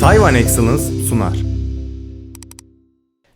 Taiwan Excellence sunar.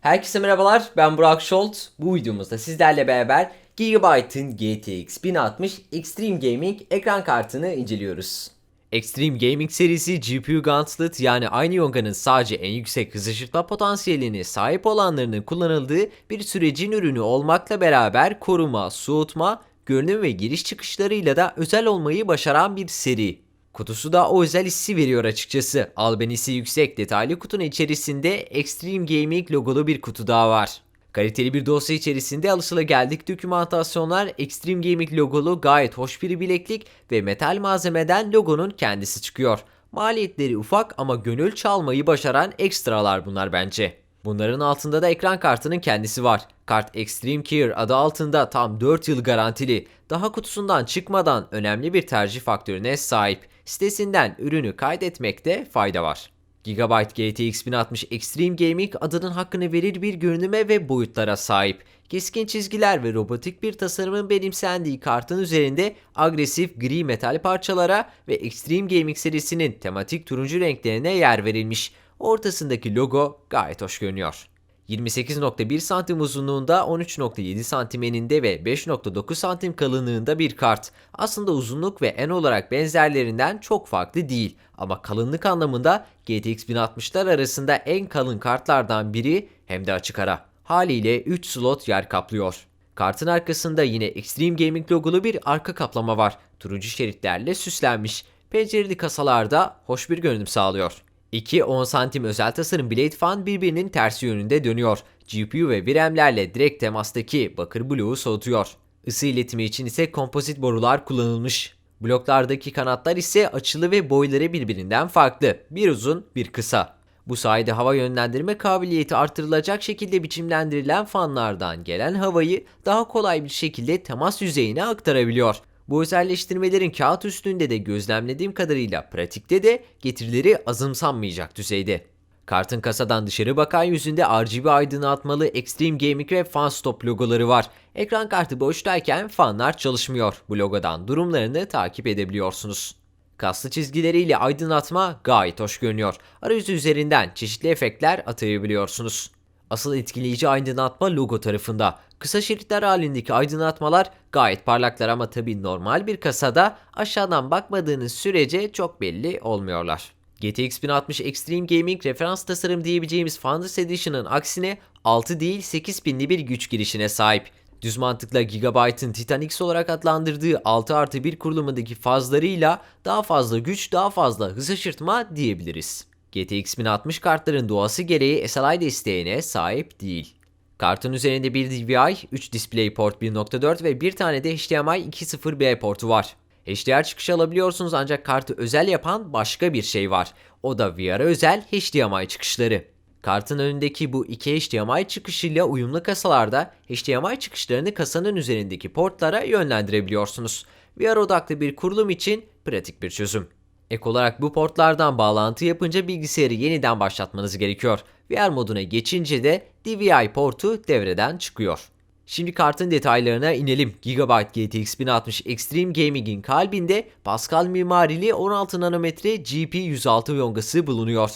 Herkese merhabalar, ben Burak Şolt. Bu videomuzda sizlerle beraber Gigabyte'ın GTX 1060 Extreme Gaming ekran kartını inceliyoruz. Extreme Gaming serisi GPU Gauntlet yani aynı yonganın sadece en yüksek hız ışıtma potansiyeline sahip olanlarının kullanıldığı bir sürecin ürünü olmakla beraber koruma, soğutma, görünüm ve giriş çıkışlarıyla da özel olmayı başaran bir seri. Kutusu da o özel hissi veriyor açıkçası. Albenisi yüksek detaylı kutunun içerisinde Extreme Gaming logolu bir kutu daha var. Kaliteli bir dosya içerisinde alışılageldik dokümantasyonlar Extreme Gaming logolu gayet hoş bir bileklik ve metal malzemeden logonun kendisi çıkıyor. Maliyetleri ufak ama gönül çalmayı başaran ekstralar bunlar bence. Bunların altında da ekran kartının kendisi var. Kart Extreme Care adı altında tam 4 yıl garantili. Daha kutusundan çıkmadan önemli bir tercih faktörüne sahip. Sitesinden ürünü kaydetmekte fayda var. Gigabyte GTX 1060 Extreme Gaming adının hakkını verir bir görünüme ve boyutlara sahip. Keskin çizgiler ve robotik bir tasarımın benimsendiği kartın üzerinde agresif gri metal parçalara ve Extreme Gaming serisinin tematik turuncu renklerine yer verilmiş. Ortasındaki logo gayet hoş görünüyor. 28.1 santim uzunluğunda, 13.7 santim eninde ve 5.9 santim kalınlığında bir kart. Aslında uzunluk ve en olarak benzerlerinden çok farklı değil ama kalınlık anlamında GTX 1060'lar arasında en kalın kartlardan biri hem de açık ara. Haliyle 3 slot yer kaplıyor. Kartın arkasında yine Extreme Gaming logolu bir arka kaplama var. Turuncu şeritlerle süslenmiş. Pencereli kasalarda hoş bir görünüm sağlıyor. İki 10 santim özel tasarım Blade Fan birbirinin tersi yönünde dönüyor. GPU ve VRAM'lerle direkt temastaki bakır bloğu soğutuyor. Isı iletimi için ise kompozit borular kullanılmış. Bloklardaki kanatlar ise açılı ve boyları birbirinden farklı. Bir uzun, bir kısa. Bu sayede hava yönlendirme kabiliyeti artırılacak şekilde biçimlendirilen fanlardan gelen havayı daha kolay bir şekilde temas yüzeyine aktarabiliyor. Bu özelleştirmelerin kağıt üstünde de gözlemlediğim kadarıyla pratikte de getirileri azımsanmayacak düzeyde. Kartın kasadan dışarı bakan yüzünde RGB aydınlatmalı Extreme Gaming ve FanStop logoları var. Ekran kartı boştayken fanlar çalışmıyor. Bu logodan durumlarını takip edebiliyorsunuz. Kaslı çizgileriyle aydınlatma gayet hoş görünüyor. Arayüzü üzerinden çeşitli efektler atayabiliyorsunuz. Asıl etkileyici aydınlatma logo tarafında. Kısa şeritler halindeki aydınlatmalar gayet parlaklar ama tabi normal bir kasada aşağıdan bakmadığınız sürece çok belli olmuyorlar. GTX 1060 Extreme Gaming referans tasarım diyebileceğimiz Founders Edition'ın aksine 6 değil 8 pinli bir güç girişine sahip. Düz mantıkla Gigabyte'ın Titan X olarak adlandırdığı 6 artı 1 kurulumundaki fazlarıyla daha fazla güç daha fazla hız şaşırtma diyebiliriz. GTX 1060 kartların doğası gereği SLI desteğine sahip değil. Kartın üzerinde bir DVI, 3 DisplayPort 1.4 ve bir tane de HDMI 2.0B portu var. HDR çıkışı alabiliyorsunuz ancak kartı özel yapan başka bir şey var. O da VR'a özel HDMI çıkışları. Kartın önündeki bu iki HDMI çıkışıyla uyumlu kasalarda HDMI çıkışlarını kasanın üzerindeki portlara yönlendirebiliyorsunuz. VR odaklı bir kurulum için pratik bir çözüm. Ek olarak bu portlardan bağlantı yapınca bilgisayarı yeniden başlatmanız gerekiyor. VR moduna geçince de DVI portu devreden çıkıyor. Şimdi kartın detaylarına inelim. Gigabyte GTX 1060 Extreme Gaming'in kalbinde Pascal mimarili 16 nanometre GP106 yongası bulunuyor.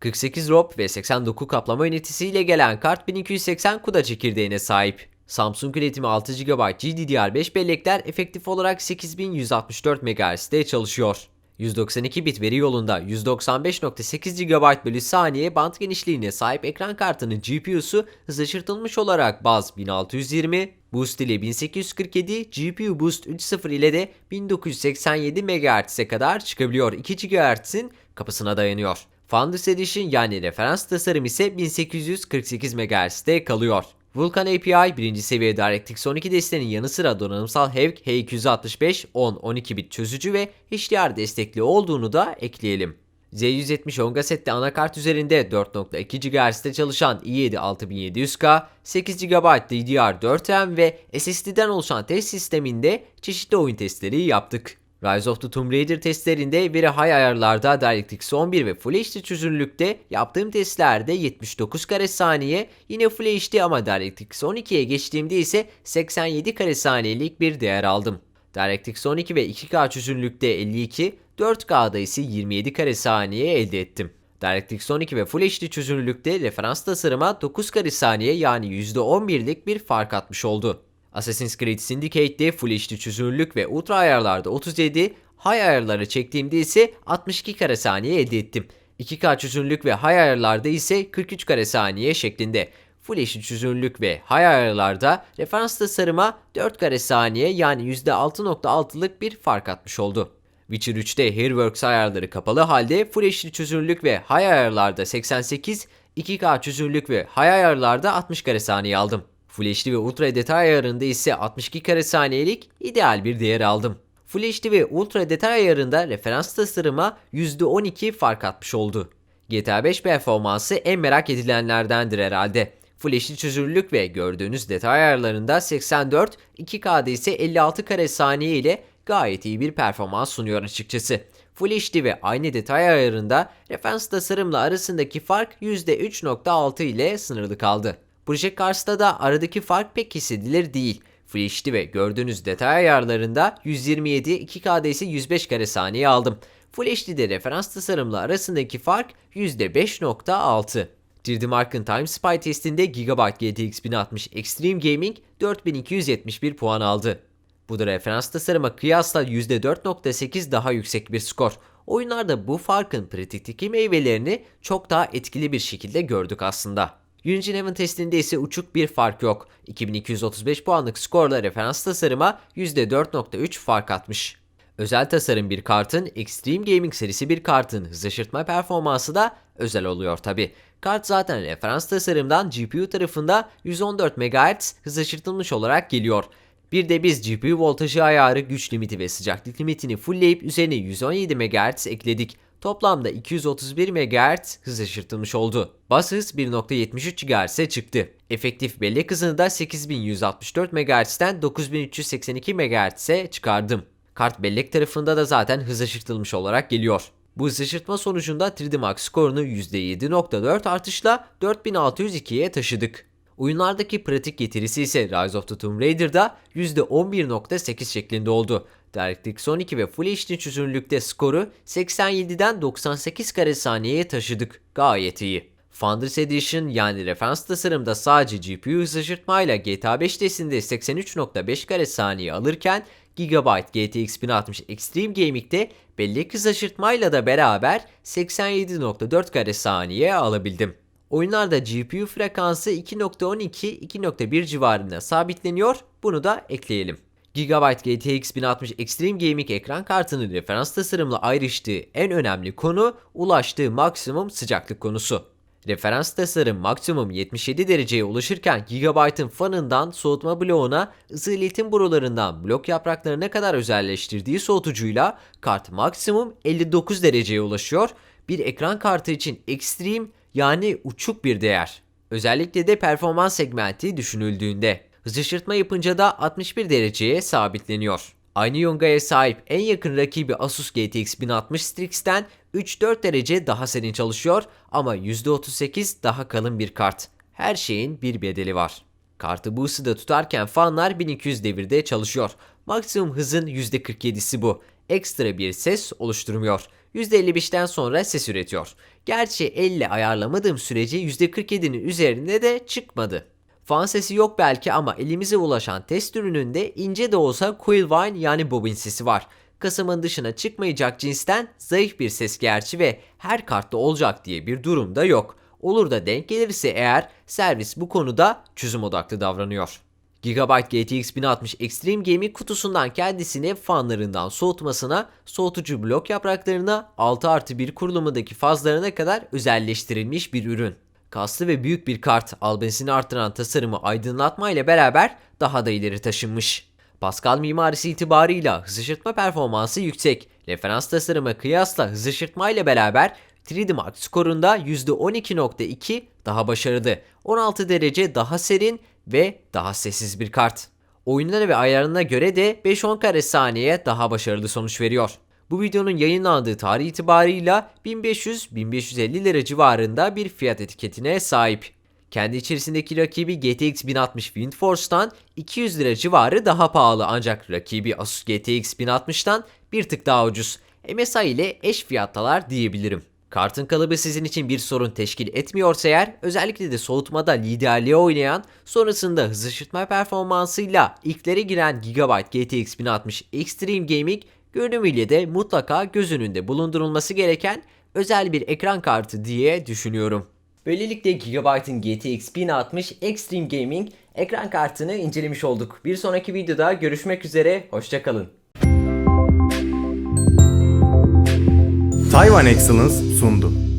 48 ROP ve 89 kaplama ünitesiyle gelen kart 1280 CUDA çekirdeğine sahip. Samsung üretimi 6 GB GDDR5 bellekler efektif olarak 8164 MHz'de çalışıyor. 192 bit veri yolunda 195.8 GB bölü saniye band genişliğine sahip ekran kartının GPU'su hızlaştırılmış olarak baz 1620, Boost ile 1847, GPU Boost 3.0 ile de 1987 MHz'e kadar çıkabiliyor. 2 GHz'in kapısına dayanıyor. Founders Edition yani referans tasarım ise 1848 MHz'de kalıyor. Vulkan API birinci seviye DirectX 12 desteğinin yanı sıra donanımsal HEVC H265 10-12 bit çözücü ve HDR destekli olduğunu da ekleyelim. Z170 Onga sette anakart üzerinde 4.2 GHz'de çalışan i7 6700K, 8 GB DDR4 RAM ve SSD'den oluşan test sisteminde çeşitli oyun testleri yaptık. Rise of the Tomb Raider testlerinde veri high ayarlarda DirectX 11 ve Full HD çözünürlükte yaptığım testlerde 79 kare saniye yine Full HD ama DirectX 12'ye geçtiğimde ise 87 kare saniyelik bir değer aldım. DirectX 12 ve 2K çözünürlükte 52, 4K'da ise 27 kare saniye elde ettim. DirectX 12 ve Full HD çözünürlükte referans tasarıma 9 kare saniye yani %11'lik bir fark atmış oldu. Assassin's Creed Syndicate'de Full HD çözünürlük ve ultra ayarlarda 37, high ayarları çektiğimde ise 62 kare saniye elde ettim. 2K çözünürlük ve high ayarlarda ise 43 kare saniye şeklinde. Full HD çözünürlük ve high ayarlarda referans tasarıma 4 kare saniye yani %6.6'lık bir fark atmış oldu. Witcher 3'te Hairworks ayarları kapalı halde Full HD çözünürlük ve high ayarlarda 88, 2K çözünürlük ve high ayarlarda 60 kare saniye aldım. Full HD ve Ultra detay ayarında ise 62 kare saniyelik ideal bir değer aldım. Full HD ve Ultra detay ayarında referans tasarıma %12 fark atmış oldu. GTA 5 performansı en merak edilenlerdendir herhalde. Full HD çözünürlük ve gördüğünüz detay ayarlarında 84, 2K'da ise 56 kare saniye ile gayet iyi bir performans sunuyor açıkçası. Full HD ve aynı detay ayarında referans tasarımla arasındaki fark %3.6 ile sınırlı kaldı. Project Cars'ta da aradaki fark pek hissedilir değil. HD ve gördüğünüz detay ayarlarında 127, 2K'da ise 105 kare saniye aldım. Full HD'de referans tasarımla arasındaki fark %5.6. 3D Mark'ın Time Spy testinde Gigabyte GTX 1060 Extreme Gaming 4271 puan aldı. Bu da referans tasarıma kıyasla %4.8 daha yüksek bir skor. Oyunlarda bu farkın pratikteki meyvelerini çok daha etkili bir şekilde gördük aslında. Unity Heaven testinde ise uçuk bir fark yok. 2235 puanlık skorla referans tasarıma %4.3 fark atmış. Özel tasarım bir kartın, Extreme Gaming serisi bir kartın hız performansı da özel oluyor tabi. Kart zaten referans tasarımdan GPU tarafında 114 MHz hız olarak geliyor. Bir de biz GPU voltajı ayarı, güç limiti ve sıcaklık limitini fullleyip üzerine 117 MHz ekledik. Toplamda 231 MHz hız aşırtılmış oldu. Bas hız 1.73 GHz'e çıktı. Efektif bellek hızını da 8164 MHz'den 9382 MHz'e çıkardım. Kart bellek tarafında da zaten hız aşırtılmış olarak geliyor. Bu hız aşırtma sonucunda 3D Max skorunu %7.4 artışla 4602'ye taşıdık. Oyunlardaki pratik getirisi ise Rise of the Tomb Raider'da %11.8 şeklinde oldu. DirectX 12 ve Full HD çözünürlükte skoru 87'den 98 kare saniyeye taşıdık. Gayet iyi. Founders Edition yani referans tasarımda sadece GPU hız aşırtmayla GTA 5 testinde 83.5 kare saniye alırken Gigabyte GTX 1060 Extreme Gaming'de bellek hız aşırtmayla da beraber 87.4 kare saniye alabildim. Oyunlarda GPU frekansı 2.12-2.1 civarında sabitleniyor. Bunu da ekleyelim. Gigabyte GTX 1060 Extreme Gaming ekran kartının referans tasarımla ayrıştığı en önemli konu ulaştığı maksimum sıcaklık konusu. Referans tasarım maksimum 77 dereceye ulaşırken Gigabyte'ın fanından soğutma bloğuna ısı iletim borularından blok yapraklarına kadar özelleştirdiği soğutucuyla kart maksimum 59 dereceye ulaşıyor. Bir ekran kartı için Extreme yani uçuk bir değer. Özellikle de performans segmenti düşünüldüğünde. Şaşırtma yapınca da 61 dereceye sabitleniyor. Aynı yongaya sahip en yakın rakibi Asus GTX 1060 Strix'ten 3-4 derece daha serin çalışıyor ama %38 daha kalın bir kart. Her şeyin bir bedeli var. Kartı bu ısıda tutarken fanlar 1200 devirde çalışıyor. Maksimum hızın %47'si bu. Ekstra bir ses oluşturmuyor. %55'ten sonra ses üretiyor. Gerçi elle ayarlamadığım sürece %47'nin üzerinde de çıkmadı. Fan sesi yok belki ama elimize ulaşan test ürününde ince de olsa coil whine yani bobin sesi var. Kasımın dışına çıkmayacak cinsten zayıf bir ses gerçi ve her kartta olacak diye bir durum da yok. Olur da denk gelirse eğer servis bu konuda çözüm odaklı davranıyor. Gigabyte GTX 1060 Extreme Gaming kutusundan kendisini fanlarından soğutmasına, soğutucu blok yapraklarına, 6 artı 1 kurulumundaki fazlarına kadar özelleştirilmiş bir ürün. Kaslı ve büyük bir kart, albenisini arttıran tasarımı aydınlatma ile beraber daha da ileri taşınmış. Pascal mimarisi itibarıyla hız ışırtma performansı yüksek. Referans tasarımı kıyasla hız ışırtma ile beraber 3D Mark skorunda %12.2 daha başarılı, 16 derece daha serin ve daha sessiz bir kart. Oyunlara ve ayarlarına göre de 5-10 kare saniye daha başarılı sonuç veriyor. Bu videonun yayınlandığı tarih itibarıyla 1500-1550 lira civarında bir fiyat etiketine sahip. Kendi içerisindeki rakibi GTX 1060 WindForce'tan 200 lira civarı daha pahalı ancak rakibi Asus GTX 1060'tan bir tık daha ucuz. MSI ile eş fiyattalar diyebilirim. Kartın kalıbı sizin için bir sorun teşkil etmiyorsa eğer, özellikle de soğutmada liderliğe oynayan, sonrasında hız ışıtma performansıyla ilklere giren Gigabyte GTX 1060 Extreme Gaming görünümüyle de mutlaka göz önünde bulundurulması gereken özel bir ekran kartı diye düşünüyorum. Böylelikle Gigabyte'ın GTX 1060 Extreme Gaming ekran kartını incelemiş olduk. Bir sonraki videoda görüşmek üzere, hoşçakalın. Taiwan Excellence sundu.